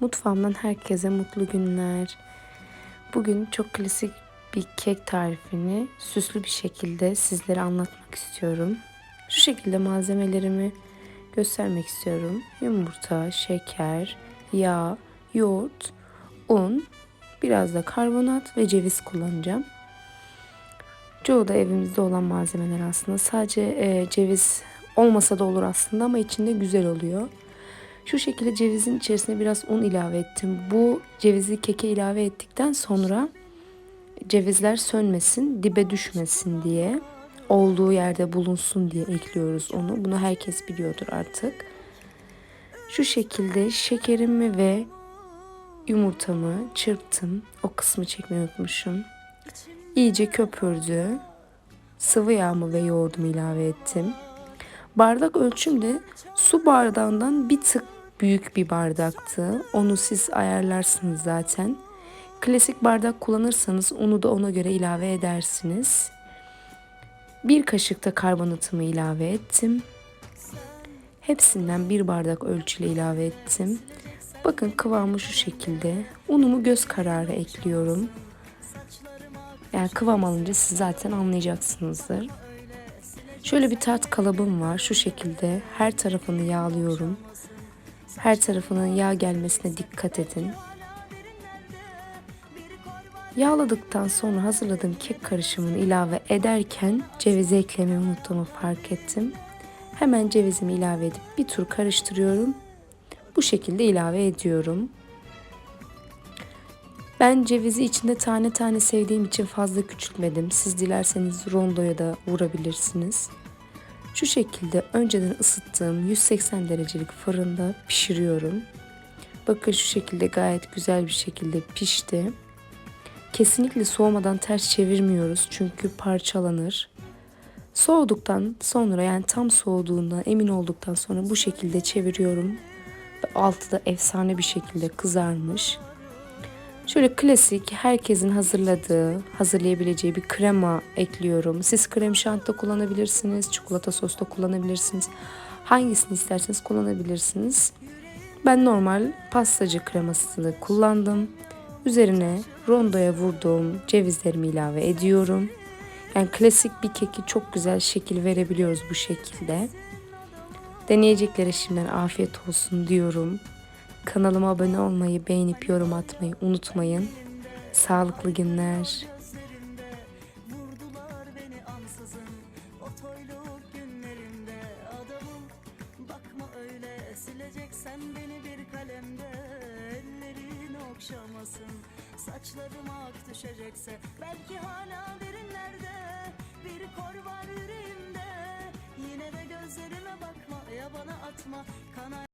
Mutfağımdan herkese mutlu günler. Bugün çok klasik bir kek tarifini süslü bir şekilde sizlere anlatmak istiyorum. Şu şekilde malzemelerimi göstermek istiyorum. Yumurta, şeker, yağ, yoğurt, un, biraz da karbonat ve ceviz kullanacağım. Çoğu da evimizde olan malzemeler aslında. Sadece e, ceviz olmasa da olur aslında ama içinde güzel oluyor. Şu şekilde cevizin içerisine biraz un ilave ettim. Bu cevizi keke ilave ettikten sonra cevizler sönmesin, dibe düşmesin diye olduğu yerde bulunsun diye ekliyoruz onu. Bunu herkes biliyordur artık. Şu şekilde şekerimi ve yumurtamı çırptım. O kısmı çekmeyi unutmuşum. İyice köpürdü. Sıvı yağımı ve yoğurdumu ilave ettim. Bardak ölçüm de su bardağından bir tık büyük bir bardaktı. Onu siz ayarlarsınız zaten. Klasik bardak kullanırsanız unu da ona göre ilave edersiniz. Bir kaşık da karbonatımı ilave ettim. Hepsinden bir bardak ölçüyle ilave ettim. Bakın kıvamı şu şekilde. Unumu göz kararı ekliyorum. Yani kıvam alınca siz zaten anlayacaksınızdır. Şöyle bir tart kalıbım var. Şu şekilde her tarafını yağlıyorum. Her tarafının yağ gelmesine dikkat edin. Yağladıktan sonra hazırladığım kek karışımını ilave ederken cevizi eklemeyi unuttuğumu fark ettim. Hemen cevizimi ilave edip bir tur karıştırıyorum. Bu şekilde ilave ediyorum. Ben cevizi içinde tane tane sevdiğim için fazla küçültmedim. Siz dilerseniz rondoya da vurabilirsiniz. Şu şekilde önceden ısıttığım 180 derecelik fırında pişiriyorum. Bakın şu şekilde gayet güzel bir şekilde pişti. Kesinlikle soğumadan ters çevirmiyoruz çünkü parçalanır. Soğuduktan sonra yani tam soğuduğunda emin olduktan sonra bu şekilde çeviriyorum. Ve altı da efsane bir şekilde kızarmış. Şöyle klasik herkesin hazırladığı, hazırlayabileceği bir krema ekliyorum. Siz krem şanti kullanabilirsiniz, çikolata sos da kullanabilirsiniz. Hangisini isterseniz kullanabilirsiniz. Ben normal pastacı kremasını kullandım. Üzerine rondoya vurduğum cevizlerimi ilave ediyorum. Yani klasik bir keki çok güzel şekil verebiliyoruz bu şekilde. Deneyeceklere şimdiden afiyet olsun diyorum. Kanalıma abone olmayı, beğenip yorum atmayı unutmayın. Sağlıklı günler. Sileceksen ak düşecekse Belki hala derinlerde. Bir kor var yüreğimde. Yine de gözlerime bakma ya bana atma. Kana